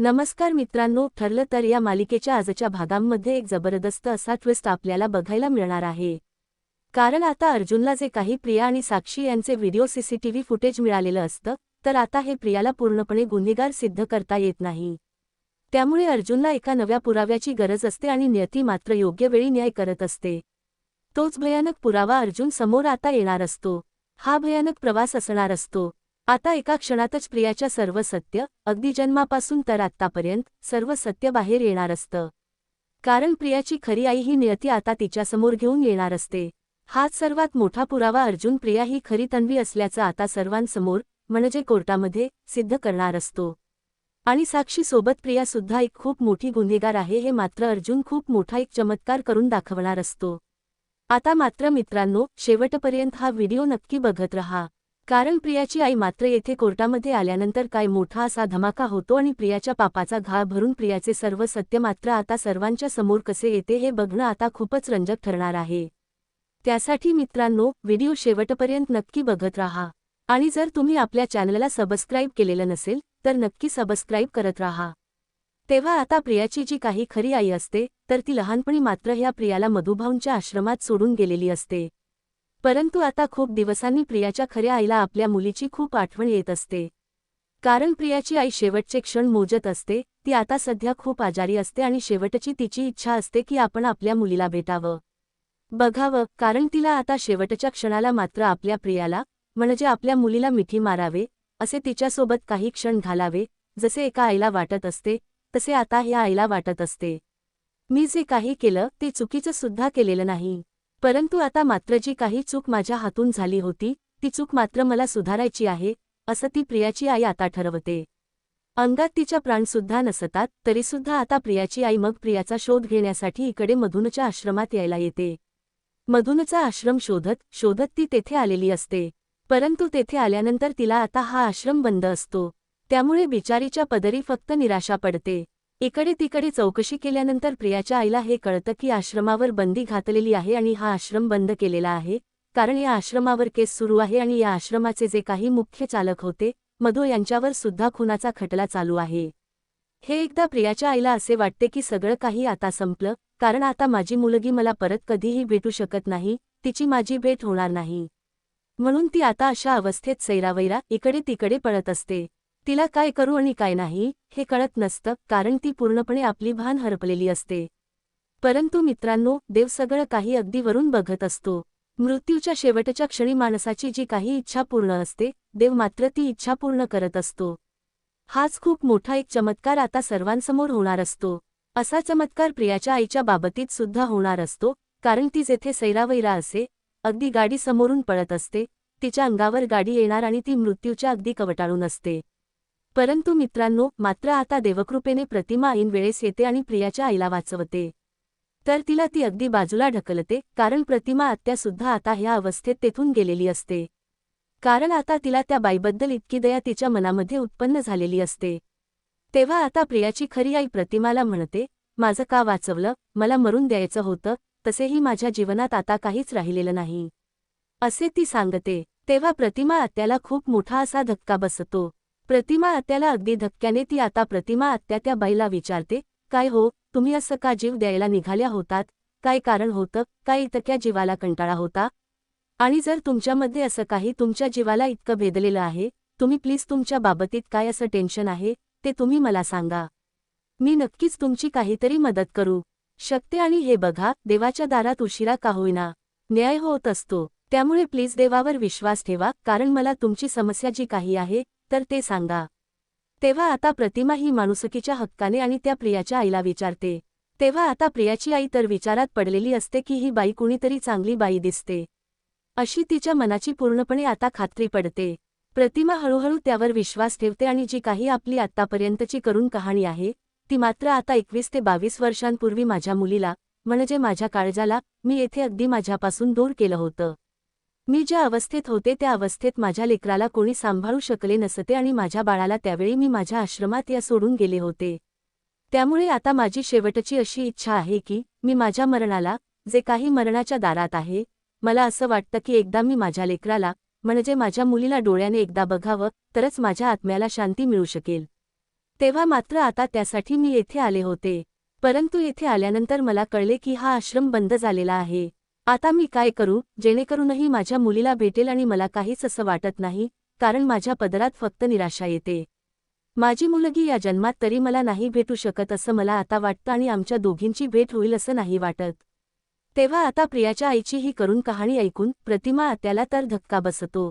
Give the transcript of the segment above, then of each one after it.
नमस्कार मित्रांनो ठरलं तर या मालिकेच्या आजच्या भागांमध्ये एक जबरदस्त असा ट्विस्ट आपल्याला बघायला मिळणार आहे. कारण आता अर्जुनला जे काही प्रिया आणि साक्षी यांचे व्हिडिओ सीसीटीव्ही फुटेज मिळालेलं असतं तर आता हे प्रियाला पूर्णपणे गुन्हेगार सिद्ध करता येत नाही. त्यामुळे अर्जुनला एका नव्या पुराव्याची गरज असते आणि नियती मात्र योग्य वेळी न्याय करत असते. तोच भयानक पुरावा अर्जुन समोर आता येणार असतो. हा भयानक प्रवास असणार असतो. आता एका क्षणातच प्रियाच्या सर्व सत्य अगदी जन्मापासून तर आत्तापर्यंत सर्व सत्य बाहेर येणार असतं. कारण प्रियाची खरी आई ही नियती आता तिच्यासमोर घेऊन येणार असते. हाच सर्वात मोठा पुरावा अर्जुन प्रिया ही खरी तन्वी असल्याचं आता सर्वांसमोर म्हणजे कोर्टामध्ये सिद्ध करणार असतो. आणि साक्षीसोबत प्रिया सुद्धा एक खूप मोठी गुन्हेगार आहे हे मात्र अर्जुन खूप मोठा एक चमत्कार करून दाखवणार असतो. आता मात्र मित्रांनो शेवटपर्यंत हा व्हिडिओ नक्की बघत रहा. कारण प्रियाची आई मात्र येथे कोर्टामध्ये आल्यानंतर काय मोठा असा धमाका होतो आणि प्रियाच्या पापाचा घाळ भरून प्रियाचे सर्व सत्य मात्र आता सर्वांच्या समोर कसे येते हे बघणं आता खूपच रंजक ठरणार आहे. त्यासाठी मित्रांनो व्हिडिओ शेवटपर्यंत नक्की बघत राहा. आणि जर तुम्ही आपल्या चॅनलला सबस्क्राईब केलेलं नसेल तर नक्की सबस्क्राईब करत राहा. तेव्हा आता प्रियाची जी काही खरी आई असते तर ती लहानपणी मात्र ह्या प्रियाला मधुभाऊंच्या आश्रमात सोडून गेलेली असते. परंतु आता खूप दिवसांनी प्रियाच्या खऱ्या आईला आपल्या मुलीची खूप आठवण येत असते. कारण प्रियाची आई शेवटचे क्षण मोजत असते ती आता सध्या खूप आजारी असते आणि शेवटची तिची इच्छा असते की आपण आपल्या मुलीला भेटावं. बघावं कारण तिला आता शेवटच्या क्षणाला मात्र आपल्या प्रियाला म्हणजे आपल्या मुलीला मिठी मारावे असे तिच्यासोबत काही क्षण घालावे जसे एका आईला वाटत असते तसे आता ह्या आईला वाटत असते. मी जे काही केलं ते चुकीचं सुद्धा केलेलं नाही. परंतु आता मात्र जी काही चूक माझ्या हातून झाली होती ती चूक मात्र मला सुधारायची आहे असं ती प्रियाची आई आता ठरवते. अंगात तिच्या प्राणसुद्धा नसतात तरीसुद्धा आता प्रियाची आई मग प्रियाचा शोध घेण्यासाठी इकडे मधुनच्या आश्रमात यायला येते. मधुनचा आश्रम शोधत शोधत ती तेथे आलेली असते. परंतु तेथे आल्यानंतर तिला आता हा आश्रम बंद असतो. त्यामुळे बिचारीच्या पदरी फक्त निराशा पडते. इकडे तिकडे चौकशी केल्यानंतर प्रियाच्या आईला हे कळतं की आश्रमावर बंदी घातलेली आहे आणि हा आश्रम बंद केलेला आहे कारण या आश्रमावर केस सुरू आहे आणि या आश्रमाचे जे काही मुख्य चालक होते मधो यांच्यावर सुद्धा खुनाचा खटला चालू आहे. हे एकदा प्रियाच्या आईला असे वाटते की सगळं काही आता संपलं कारण आता माझी मुलगी मला परत कधीही भेटू शकत नाही तिची माझी भेट होणार नाही. म्हणून ती आता अशा अवस्थेत सैरावैरा इकडे तिकडे पळत असते. तिला काय करू आणि काय नाही हे कळत नसतं कारण ती पूर्णपणे आपली भान हरपलेली असते. परंतु मित्रांनो देव सगळं काही अगदी वरून बघत असतो. मृत्यूच्या शेवटच्या क्षणी माणसाची जी काही इच्छा पूर्ण असते देव मात्र ती इच्छा पूर्ण करत असतो. हाच खूप मोठा एक चमत्कार आता सर्वांसमोर होणार असतो. असा चमत्कार प्रियाच्या आईच्या बाबतीत सुद्धा होणार असतो कारण ती जेथे सैरावैरा असे अगदी गाडी समोरून पळत असते तिच्या अंगावर गाडी येणार आणि ती मृत्यूच्या अगदी कवटाळून असते. परंतु मित्रांनो मात्र आता देवकृपेने प्रतिमा ऐन वेळेस येते आणि प्रियाच्या आईला वाचवते. तर तिला ती अगदी बाजूला ढकलते कारण प्रतिमा आत्यासुद्धा आता ह्या अवस्थेत तेथून गेलेली असते. कारण आता तिला त्या बाईबद्दल इतकी दया तिच्या मनामध्ये उत्पन्न झालेली असते. तेव्हा आता प्रियाची खरी आई प्रतिमाला म्हणते माझं का वाचवलं? मला मरून द्यायचं होतं तसेही माझ्या जीवनात आता काहीच राहिलेलं नाही. असे ती सांगते तेव्हा प्रतिमा आत्याला खूप मोठा असा धक्का बसतो. प्रतिमा आत्याला अगदी धक्क्याने ती आता प्रतिमा आत्या त्या बाईला विचारते काय हो तुम्ही असं का जीव द्यायला निघाल्या होतात? काय कारण होतं? काय इतक्या जीवाला कंटाळा होता? आणि जर तुमच्यामध्ये असं काही तुमच्या जीवाला इतकं भेदलेलं आहे तुम्ही प्लीज तुमच्या बाबतीत काय असं टेन्शन आहे ते तुम्ही मला सांगा. मी नक्कीच तुमची काहीतरी मदत करू. शकते आणि हे बघा देवाच्या दारात उशिरा का होईना. न्याय होत असतो. त्यामुळे प्लीज देवावर विश्वास ठेवा कारण मला तुमची समस्या जी काही आहे तर ते सांगा. तेव्हा आता प्रतिमा ही माणुसकीच्या हक्काने आणि त्या प्रियाच्या आईला विचारते. तेव्हा आता प्रियाची आई तर विचारात पडलेली असते की ही बाई कुणीतरी चांगली बाई दिसते. अशी तिच्या मनाची पूर्णपणे आता खात्री पडते. प्रतिमा हळूहळू त्यावर विश्वास ठेवते आणि जी काही आपली आत्तापर्यंतची करून कहाणी आहे ती मात्र आता एकवीस ते बावीस वर्षांपूर्वी माझ्या मुलीला म्हणजे माझ्या काळजाला मी येथे अगदी माझ्यापासून दूर केलं होतं. मी ज्या अवस्थेत होते त्या अवस्थेत माझ्या लेकराला कोणी सांभाळू शकले नसते आणि माझ्या बाळाला त्यावेळी मी माझ्या आश्रमात या सोडून गेले होते. त्यामुळे आता माझी शेवटची अशी इच्छा आहे की मी माझ्या मरणाला जे काही मरणाच्या दारात आहे मला असं वाटतं की एकदा मी माझ्या लेकराला म्हणजे माझ्या मुलीला डोळ्याने एकदा बघावं तरच माझ्या आत्म्याला शांती मिळू शकेल. तेव्हा मात्र आता त्यासाठी मी येथे आले होते. परंतु येथे आल्यानंतर मला कळले की हा आश्रम बंद झालेला आहे. आता मी काय करू? जेणेकरूनही माझ्या मुलीला भेटेल आणि मला काहीच असं वाटत नाही कारण माझ्या पदरात फक्त निराशा येते. माझी मुलगी या जन्मात तरी मला नाही भेटू शकत असं मला आता वाटतं आणि आमच्या दोघींची भेट होईल असं नाही वाटत. तेव्हा आता प्रियाच्या आईची ही करून कहाणी ऐकून प्रतिमा आत्याला तर धक्का बसतो.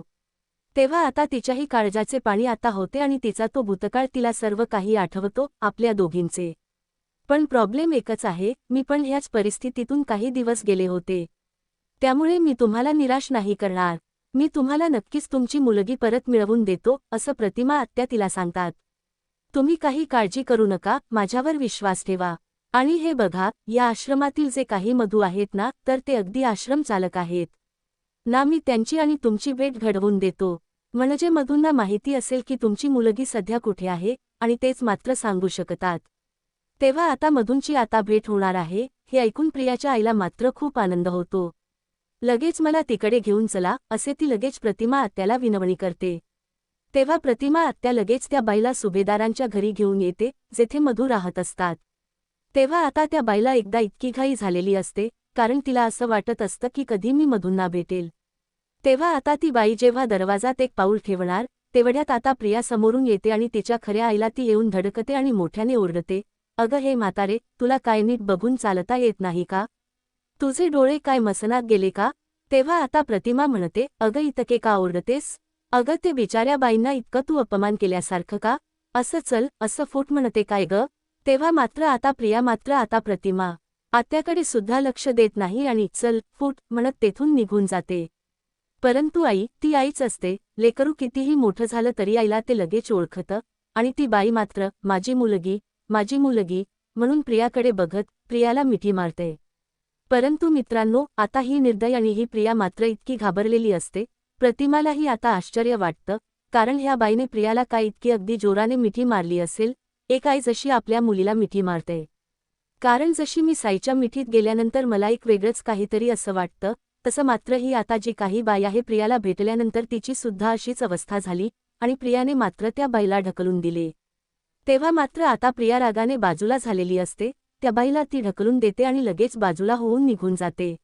तेव्हा आता तिच्याही काळजाचे पाणी आता होते आणि तिचा तो भूतकाळ तिला सर्व काही आठवतो आपल्या दोघींचे. पण प्रॉब्लेम एकच आहे मी पण ह्याच परिस्थितीतून काही दिवस गेले होते. त्यामुळे मी तुम्हाला निराश नाही करणार. मी तुम्हाला नक्कीच तुमची मुलगी परत मिळवून देतो असं प्रतिमा आत्या तिला सांगतात. तुम्ही काही काळजी करू नका माझ्यावर विश्वास ठेवा. आणि हे बघा या आश्रमातील जे काही मधू आहेत ना तर ते अगदी आश्रम चालक आहेत. ना मी त्यांची आणि तुमची भेट घडवून देतो. म्हणजे मधूंना माहिती असेल की तुमची मुलगी सध्या कुठे आहे आणि तेच मात्र सांगू शकतात. तेव्हा आता मधूंची आता भेट होणार आहे हे ऐकून प्रियाच्या आईला मात्र खूप आनंद होतो. लगेच मला तिकडे घेऊन चला असे ती लगेच प्रतिमा आत्याला विनवणी करते. तेव्हा प्रतिमा आत्या लगेच त्या बाईला सुभेदारांच्या घरी घेऊन येते जेथे मधू राहत असतात. तेव्हा आता त्या बाईला एकदा इतकी घाई झालेली असते कारण तिला असं वाटत असतं की कधी मी मधूंना भेटेल. तेव्हा आता ती बाई जेव्हा दरवाजात एक पाऊल ठेवणार तेवढ्यात आता प्रिया समोरून येते आणि तिच्या खऱ्या आईला ती येऊन धडकते आणि मोठ्याने ओरडते अगं हे म्हातारे तुला काय नीट बघून चालता येत नाही का? तुझे डोळे काय मसनात गेले का? तेव्हा आता प्रतिमा म्हणते अगं इतके का ओरडतेस? अगं ते बिचाऱ्या बाईंना इतकं तू अपमान केल्यासारखं का? असं चल असं फूट म्हणते काय ग? तेव्हा मात्र आता प्रिया मात्र आता प्रतिमा. आत्याकडे सुद्धा लक्ष देत नाही आणि चल फूट म्हणत तेथून निघून जाते. परंतु आई ती आईच असते. लेकरू कितीही मोठं झालं तरी आईला ते लगेच ओळखतं. आणि ती बाई मात्र माझी मुलगी माझी मुलगी म्हणून प्रियाकडे बघत प्रियाला मिठी मारते. परंतु मित्रांनो आता ही निर्दय आणि ही प्रिया मात्र इतकी घाबरलेली असते. प्रतिमालाही आता आश्चर्य वाटतं कारण ह्या बाईने प्रियाला काय इतकी अगदी जोराने मिठी मारली असेल? एक आई जशी आपल्या मुलीला मिठी मारते. कारण जशी मी साईच्या मिठीत गेल्यानंतर मला एक वेगळंच काहीतरी असं वाटतं तसं मात्र ही आता जी काही बाई आहे प्रियाला भेटल्यानंतर तिची सुद्धा अशीच अवस्था झाली आणि प्रियाने मात्र त्या बाईला ढकलून दिले. तेव्हा मात्र आता प्रिया रागाने बाजूला झालेली असते त्या बाईला ती ढकलून देते आणि लगेच बाजूला होऊन निघून जाते.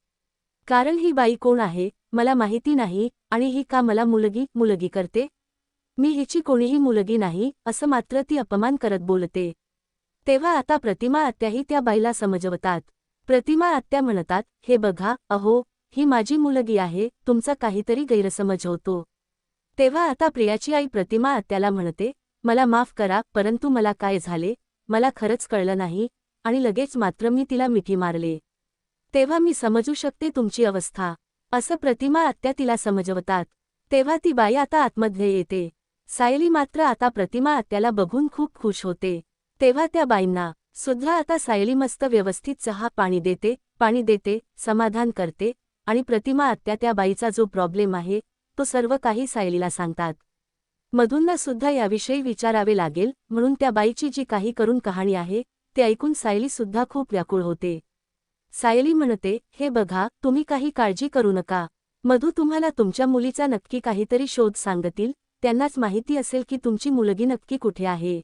कारण ही बाई कोण आहे? मला माहिती नाही आणि ही का मला मुलगी मुलगी करते? मी हिची कोणीही मुलगी नाही असं मात्र ती अपमान करत बोलते. तेव्हा आता प्रतिमा आत्याही त्या बाईला समजवतात. प्रतिमा आत्या म्हणतात हे बघा अहो ही माझी मुलगी आहे तुमचा काहीतरी गैरसमज होतो. तेव्हा आता प्रियाची आई प्रतिमा आत्याला म्हणते मला माफ करा परंतु मला काय झाले? मला खरंच कळलं नाही आणि लगेच मात्र मी तिला मिठी मारले. तेव्हा मी समजू शकते तुमची अवस्था. असं प्रतिमा आत्या तिला समजवतात. तेव्हा ती बाई आता आतमध्ये येते. सायली मात्र आता प्रतिमा आत्याला बघून खूप खुश होते. तेव्हा त्या बाईंना सुद्धा आता सायली मस्त व्यवस्थित चहा पाणी देते पाणी देते समाधान करते आणि प्रतिमा आत्या त्या बाईचा जो प्रॉब्लेम आहे तो सर्व काही सायलीला सांगतात. मधूंना सुद्धा याविषयी विचारावे लागेल म्हणून त्या बाईची जी काही करून कहाणी आहे ते ऐकून सायली सुद्धा खूप व्याकुळ होते. सायली म्हणते हे बघा तुम्ही काही काळजी करू नका. मधू तुम्हाला तुमच्या मुलीचा नक्की काहीतरी शोध सांगतील. त्यांनाच माहिती असेल की तुमची मुलगी नक्की कुठे आहे.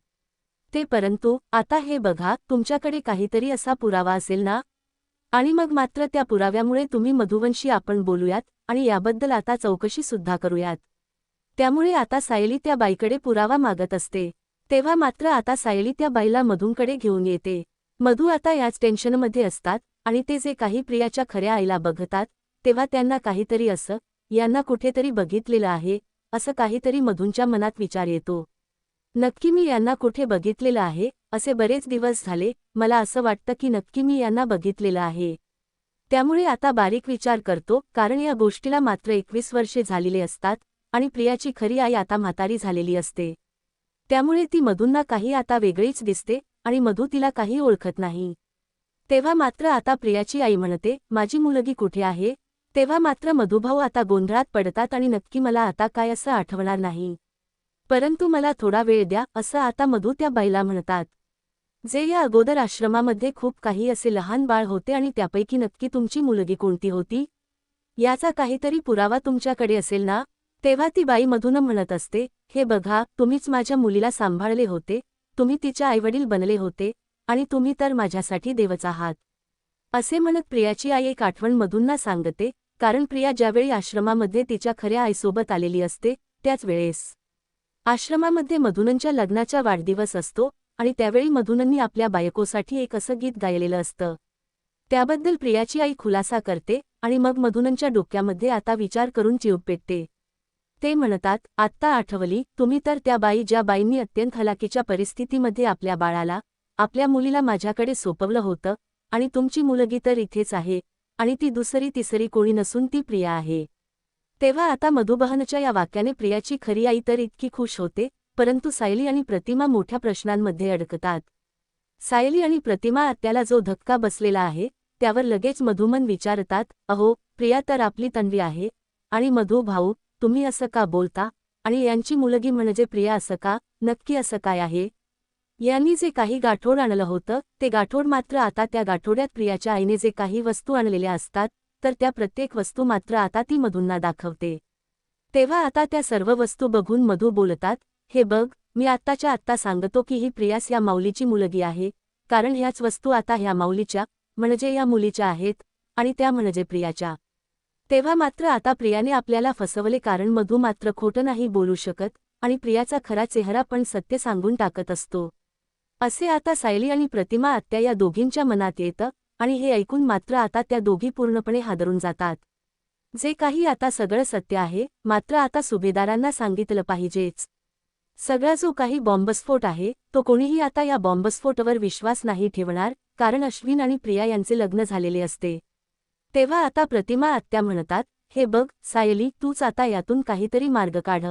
ते परंतु आता हे बघा तुमच्याकडे काहीतरी असा पुरावा असेल ना? आणि मग मात्र त्या पुराव्यामुळे तुम्ही मधुवंशी आपण बोलूयात आणि याबद्दल आता चौकशी सुद्धा करूयात. त्यामुळे आता सायली त्या बाईकडे पुरावा मागत असते. तेव्हा मात्र आता सायली त्या बाईला मधूंकडे घेऊन येते. मधू आता याच टेन्शनमध्ये असतात आणि ते जे काही प्रियाच्या खऱ्या आईला बघतात तेव्हा त्यांना काहीतरी असं यांना कुठेतरी बघितलेलं आहे असं काहीतरी मधूंच्या मनात विचार येतो. नक्की मी यांना कुठे बघितलेलं आहे? असे बरेच दिवस झाले मला असं वाटतं की नक्की मी यांना बघितलेलं आहे. त्यामुळे आता बारीक विचार करतो कारण या गोष्टीला मात्र एकवीस वर्षे झालेले असतात आणि प्रियाची खरी आई आता म्हातारी झालेली असते. त्यामुळे ती मधूंना काही आता वेगळीच दिसते आणि मधू तिला काही ओळखत नाही. तेव्हा मात्र आता प्रियाची आई म्हणते माझी मुलगी कुठे आहे? तेव्हा मात्र मधुभाऊ आता गोंधळात पडतात आणि नक्की मला आता काय असं आठवणार नाही. परंतु मला थोडा वेळ द्या असं आता मधू त्या बाईला म्हणतात. जे या अगोदर आश्रमामध्ये खूप काही असे लहान बाळ होते आणि त्यापैकी नक्की तुमची मुलगी कोणती होती? याचा काहीतरी पुरावा तुमच्याकडे असेल ना? तेव्हा ती बाई मधून म्हणत असते हे बघा तुम्हीच माझ्या मुलीला सांभाळले होते तुम्ही तिच्या आईवडील बनले होते आणि तुम्ही तर माझ्यासाठी देवच आहात. असे म्हणत प्रियाची आई एक आठवण मधूंना सांगते कारण प्रिया ज्यावेळी आश्रमामध्ये तिच्या खऱ्या आईसोबत आलेली असते त्याच वेळेस. आश्रमामध्ये मधुनंच्या लग्नाचा वाढदिवस असतो आणि त्यावेळी मधुनंनी आपल्या बायकोसाठी एक असं गीत गायलेलं असतं. त्याबद्दल प्रियाची आई खुलासा करते आणि मग मधुनंच्या डोक्यामध्ये आता विचार करून चिव पेटते ते म्हणतात आत्ता आठवली तुम्ही तर त्या बाई ज्या बाईंनी अत्यंत हलाकीच्या परिस्थितीमध्ये आपल्या बाळाला आपल्या मुलीला माझ्याकडे सोपवलं होतं आणि तुमची मुलगी तर इथेच आहे आणि ती दुसरी तिसरी कोणी नसून ती प्रिया आहे. तेव्हा आता मधुबहनच्या या वाक्याने प्रियाची खरी आई तर इतकी खुश होते परंतु सायली आणि प्रतिमा मोठ्या प्रश्नांमध्ये अडकतात. सायली आणि प्रतिमा आत्याला जो धक्का बसलेला आहे त्यावर लगेच मधुमन विचारतात अहो प्रिया तर आपली तन्वी आहे आणि मधु भाऊ तुम्ही असं का बोलता? आणि यांची मुलगी म्हणजे प्रिया असं का? नक्की असं काय आहे? यांनी जे काही गाठोड आणलं होतं ते गाठोड मात्र आता त्या गाठोड्यात प्रियाच्या आईने जे काही वस्तू आणलेल्या असतात तर त्या प्रत्येक वस्तू मात्र आता ती मधूंना दाखवते. तेव्हा आता त्या सर्व वस्तू बघून मधू बोलतात हे बघ मी आत्ताच्या आत्ता सांगतो की ही प्रियास या माऊलीची मुलगी आहे कारण ह्याच वस्तू आता ह्या माऊलीच्या म्हणजे या मुलीच्या आहेत आणि त्या म्हणजे प्रियाच्या. तेव्हा मात्र आता प्रियाने आपल्याला फसवले कारण मधू मात्र खोटं नाही बोलू शकत आणि प्रियाचा खरा चेहरा पण सत्य सांगून टाकत असतो. असे आता सायली आणि प्रतिमा आत्या या दोघींच्या मनात येतं आणि हे ऐकून मात्र आता त्या दोघी पूर्णपणे हादरून जातात. जे काही आता सगळं सत्य आहे मात्र आता सुभेदारांना सांगितलं पाहिजेच. सगळा जो काही बॉम्बस्फोट आहे तो कोणीही आता या बॉम्बस्फोटवर विश्वास नाही ठेवणार कारण अश्विन आणि प्रिया यांचे लग्न झालेले असते. तेव्हा आता प्रतिमा आत्या म्हणतात हे बघ सायली तूच आता यातून काहीतरी मार्ग काढ.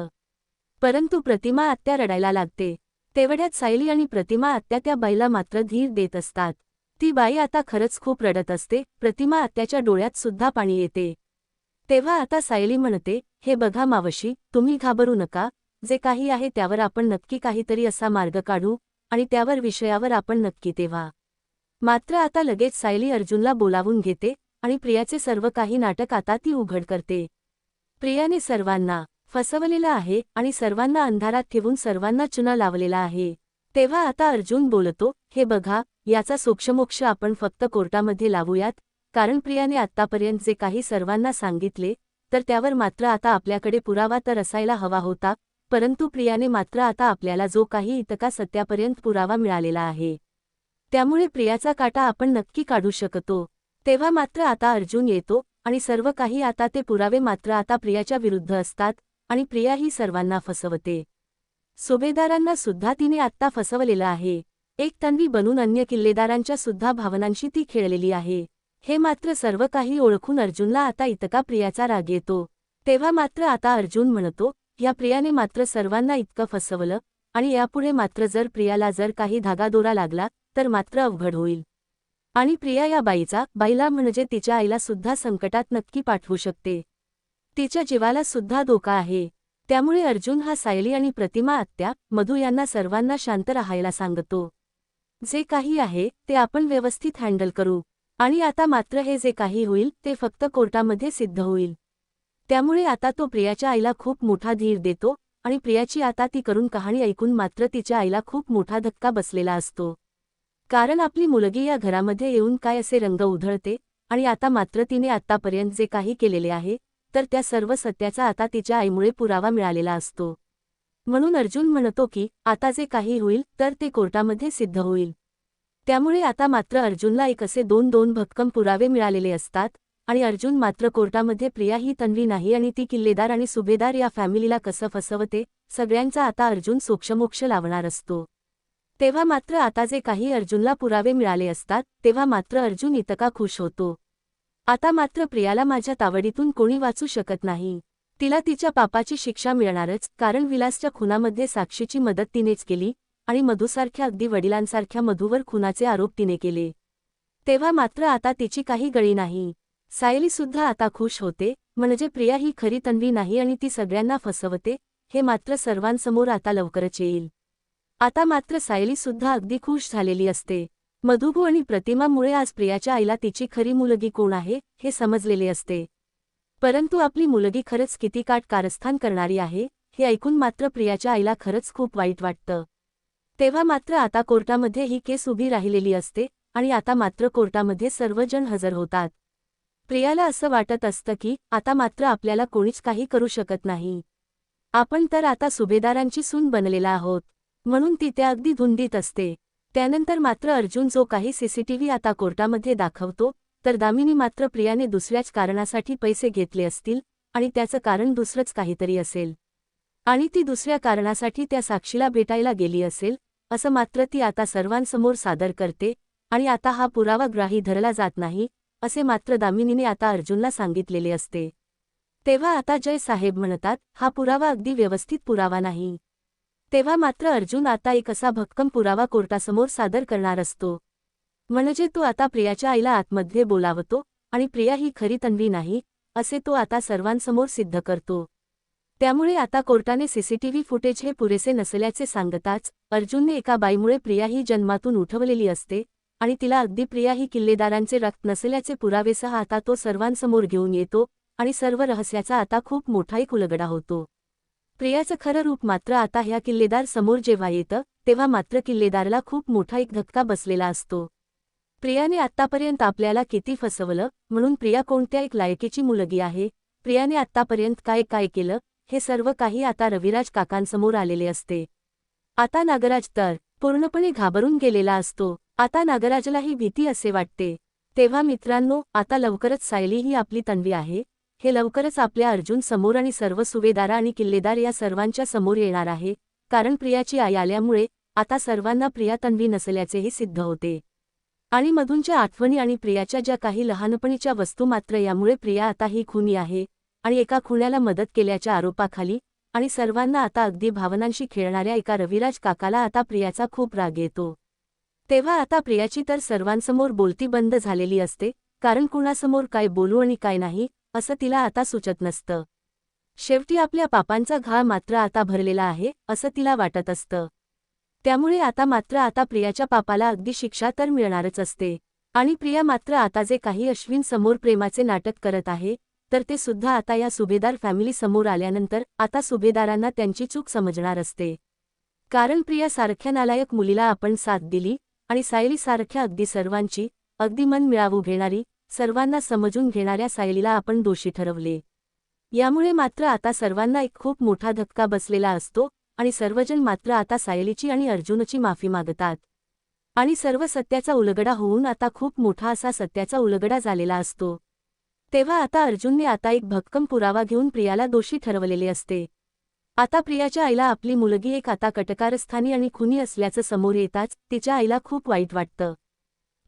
परंतु प्रतिमा आत्या रडायला लागते. तेवढ्यात सायली आणि प्रतिमा आत्या त्या बाईला मात्र धीर देत असतात. ती बाई आता खरंच खूप रडत असते. प्रतिमा आत्याच्या डोळ्यात सुद्धा पाणी येते. तेव्हा आता सायली म्हणते हे बघा मावशी तुम्ही घाबरू नका. जे काही आहे त्यावर आपण नक्की काहीतरी असा मार्ग काढू आणि त्यावर विषयावर आपण नक्की तेव्हा. मात्र आता लगेच सायली अर्जुनला बोलावून घेते आणि प्रियाचे सर्व काही नाटक आता ती उघड करते. प्रियाने सर्वांना फसवलेलं आहे आणि सर्वांना अंधारात ठेवून सर्वांना चुना लावलेला आहे. तेव्हा आता अर्जुन बोलतो हे बघा याचा सोक्षमोक्ष आपण फक्त कोर्टामध्ये लावूयात. कारण प्रियाने आत्तापर्यंत जे काही सर्वांना सांगितले तर त्यावर मात्र आता आपल्याकडे पुरावा तर असायला हवा होता. परंतु प्रियाने मात्र आता आपल्याला जो काही इतका सत्यापर्यंत पुरावा मिळालेला आहे त्यामुळे प्रियाचा काटा आपण नक्की काढू शकतो. तेव्हा मात्र आता अर्जुन येतो आणि सर्व काही आता ते पुरावे मात्र आता प्रियाच्या विरुद्ध असतात आणि प्रिया ही सर्वांना फसवते. सुभेदारांना सुद्धा तिने आत्ता फसवलेलं आहे. एक तन्वी बनून अन्य किल्लेदारांच्या सुद्धा भावनांशी ती खेळलेली आहे. हे मात्र सर्व काही ओळखून अर्जुनला आता इतका प्रियाचा राग येतो. तेव्हा मात्र आता अर्जुन म्हणतो या प्रियाने मात्र सर्वांना इतकं फसवलं आणि यापुढे मात्र जर प्रियाला जर काही धागादोरा लागला तर मात्र अवघड होईल. आणि प्रिया या बाईचा बाईला म्हणजे तिच्या आईला सुद्धा संकटात नक्की पाठवू शकते. तिच्या जीवाला सुद्धा धोका आहे. त्यामुळे अर्जुन हा सायली आणि प्रतिमा आत्या मधू यांना सर्वांना शांत राहायला सांगतो. जे काही आहे ते आपण व्यवस्थित हँडल करू. आणि आता मात्र हे जे काही होईल ते फक्त कोर्टामध्ये सिद्ध होईल. त्यामुळे आता तो प्रियाच्या आईला खूप मोठा धीर देतो आणि प्रियाची आता ती करून कहाणी ऐकून मात्र तिच्या आईला खूप मोठा धक्का बसलेला असतो. कारण आपली मुलगी या घरामध्ये येऊन काय असे रंग उधळते आणि आता मात्र तिने आतापर्यंत जे काही केलेले आहे तर त्या सर्व सत्याचा आता तिच्या आईमुळे पुरावा मिळालेला असतो. म्हणून अर्जुन म्हणतो की आता जे काही होईल तर ते कोर्टामध्ये सिद्ध होईल. त्यामुळे आता मात्र अर्जुनला एक असे दोन दोन भक्कम पुरावे मिळालेले असतात आणि अर्जुन मात्र कोर्टामध्ये प्रिया ही तन्वी नाही आणि ती किल्लेदार आणि सुभेदार या फॅमिलीला कसं फसवते सगळ्यांचा आता अर्जुन सोक्षमोक्ष लावणार असतो. तेव्हा मात्र आता जे काही अर्जुनला पुरावे मिळाले असतात तेव्हा मात्र अर्जुन इतका खुश होतो. आता मात्र प्रियाला माझ्या तावडीतून कोणी वाचू शकत नाही. तिला तिच्या पापाची शिक्षा मिळणारच कारण विलासच्या खुनामध्ये साक्षीची मदत तिनेच केली आणि मधूसारख्या अगदी वडिलांसारख्या मधूवर खुनाचे आरोप तिने केले. तेव्हा मात्र आता तिची काही गळी नाही. सायलीसुद्धा आता खुश होते म्हणजे प्रिया ही खरी तन्वी नाही आणि ती सगळ्यांना फसवते हे मात्र सर्वांसमोर आता लवकरच येईल. आता मात्र सायलीसुद्धा अगदी खुश झालेली असते. मधुभू आणि प्रतिमामुळे आज प्रियाच्या आईला तिची खरी मुलगी कोण आहे हे समजलेले असते. परंतु आपली मुलगी खरंच किती काट कारस्थान करणारी आहे हे ऐकून मात्र प्रियाच्या आईला खरंच खूप वाईट वाटतं. तेव्हा मात्र आता कोर्टामध्ये ही केस उभी राहिलेली असते आणि आता मात्र कोर्टामध्ये सर्वजण हजर होतात. प्रियाला असं वाटत असतं की आता मात्र आपल्याला कोणीच काही करू शकत नाही. आपण तर आता सुभेदारांची सून बनलेला आहोत. म्हणून ती त्या अगदी धुंदीत असते. त्यानंतर मात्र अर्जुन जो काही सीसीटीव्ही आता कोर्टामध्ये दाखवतो तर दामिनी मात्र प्रियाने दुसऱ्याच कारणासाठी पैसे घेतले असतील आणि त्याचं कारण दुसरंच काहीतरी असेल. आणि ती दुसऱ्या कारणासाठी त्या साक्षीला भेटायला गेली असेल असं मात्र ती आता सर्वांसमोर सादर करते आणि आता हा पुरावा ग्राही धरला जात नाही असे मात्र दामिनीने आता अर्जुनला सांगितलेले असते. तेव्हा आता जय साहेब म्हणतात हा पुरावा अगदी व्यवस्थित पुरावा नाही. तेव्हा मात्र अर्जुन आता एक असा भक्कम पुरावा कोर्टासमोर सादर करणार असतो. म्हणजे तो आता प्रियाच्या आईला आतमध्ये बोलावतो आणि प्रिया ही खरी तन्वी नाही असे तो आता सर्वांसमोर सिद्ध करतो. त्यामुळे आता कोर्टाने सीसीटीव्ही फुटेज हे पुरेसे नसल्याचे सांगताच अर्जुनने एका बाईमुळे प्रिया ही जन्मातून उठवलेली असते आणि तिला अगदी प्रिया ही किल्लेदारांचे रक्त नसल्याचे पुरावेसह आता तो सर्वांसमोर घेऊन येतो आणि सर्व रहस्याचा आता खूप मोठा एक उलगडा होतो. प्रियाचं खरं रूप मात्र आता ह्या किल्लेदार समोर जेव्हा येतं तेव्हा मात्र किल्लेदारला खूप मोठा एक धक्का बसलेला असतो. प्रियाने आत्तापर्यंत आपल्याला किती फसवलं म्हणून प्रिया कोणत्या एक लायकीची मुलगी आहे? प्रियाने आत्तापर्यंत काय काय केलं हे सर्व काही आता रविराज काकांसमोर आलेले असते. आता नागराज तर पूर्णपणे घाबरून गेलेला असतो. आता नागराजला ही भीती असे वाटते. तेव्हा मित्रांनो आता लवकरच सायली ही आपली तन्वी आहे. हे लवकरच आपल्या अर्जुन समोर आणि सर्व सुवेदारा आणि किल्लेदार या सर्वांच्या समोर येणार आहे कारण प्रियाची आई आल्यामुळे आता सर्वांना प्रिया तन्वी नसल्याचेही सिद्ध होते. आणि मधूनच्या आठवणी आणि प्रियाच्या ज्या काही लहानपणीच्या वस्तू मात्र यामुळे प्रिया आता ही खुनी आहे आणि एका खुण्याला मदत केल्याच्या आरोपाखाली आणि सर्वांना आता अगदी भावनांशी खेळणाऱ्या एका रविराज काकाला आता प्रियाचा खूप राग येतो. तेव्हा आता प्रियाची तर सर्वांसमोर बोलती बंद झालेली असते कारण कुणासमोर काय बोलू आणि काय नाही असं तिला आता सुचत नसतं. शेवटी आपल्या पापांचा घाळ मात्र आता भरलेला आहे असं तिला वाटत असतं. त्यामुळे आता मात्र आता प्रियाच्या पापाला अगदी शिक्षा तर मिळणारच असते. आणि प्रिया मात्र आता जे काही अश्विन समोर प्रेमाचे नाटक करत आहे तर ते सुद्धा आता या सुभेदार फॅमिली समोर आल्यानंतर आता सुभेदारांना त्यांची चूक समजणार असते. कारण प्रिया सारख्या नालायक मुलीला आपण साथ दिली आणि सायली सारख्या अगदी सर्वांची अगदी मन मिळावू घेणारी सर्वांना समजून घेणाऱ्या सायलीला आपण दोषी ठरवले. यामुळे मात्र आता सर्वांना एक खूप मोठा धक्का बसलेला असतो आणि सर्वजण मात्र आता सायलीची आणि अर्जुनची माफी मागतात. आणि सर्व सत्याचा उलगडा होऊन आता खूप मोठा असा सत्याचा उलगडा झालेला असतो. तेव्हा आता अर्जुनने आता एक भक्कम पुरावा घेऊन प्रियाला दोषी ठरवलेले असते. आता प्रियाच्या आईला आपली मुलगी एक आता कटकारस्थानी आणि खुनी असल्याचं समोर येताच तिच्या आईला खूप वाईट वाटतं.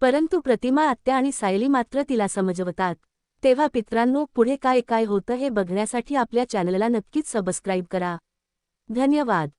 परंतु प्रतिमा आत्या आणि सायली मात्र तिला समजवतात. तेव्हा पित्रांनो पुढे काय काय होतं हे बघण्यासाठी आपल्या चॅनलला नक्कीच सबस्क्राईब करा. धन्यवाद.